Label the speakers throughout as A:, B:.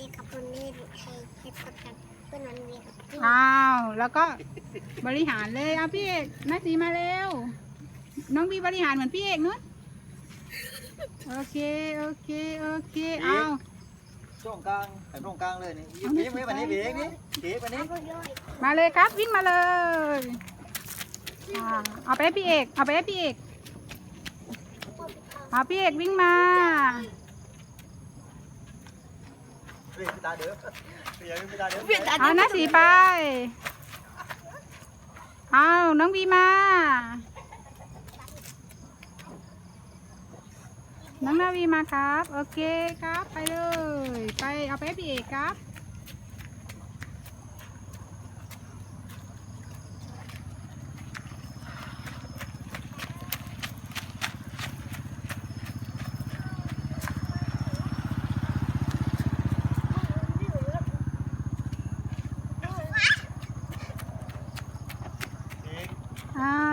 A: รียกกับคนนี้ให้ให้กับกันเพื่อนมันเรียกกับพี่
B: อ้าว แล้วก็บริหารเลยเอาพี่เอกแม่สีมาเร็ว น้องบีบริหารเหมือนพี่เอกนู้นโอเค โอเค โอเค เอา
C: ช่วงกลางแต่ตรงกลางเลยนี่ยิ้มยิ้มยิ้มวันนี้เบียกนี่เบียกวันนี้
A: เอาย่อย
B: มาเลยครับวิ่งมาเลยอ่าเอาไปให้พี่เอก เอาไปให้พี่เอกเอาพี่เอกวิ่งมา
C: เบียกตาเด้อเบียกไม่ตาเด้อ
B: เอาหน้าสีไป เอาน้องบีมา น้องนาวีมาครับ โอเคครับ ไปเลย ไปเอาไปให้พี่เอกครับ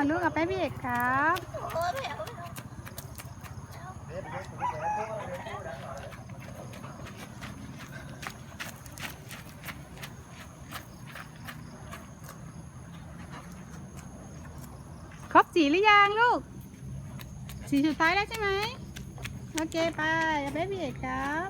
B: ลูกเอาไปพี่เอกครับครบสีหรือยังลูก สีสุดท้ายแล้วใช่ไหมโอเคไปเอาไปพี่เอกครับ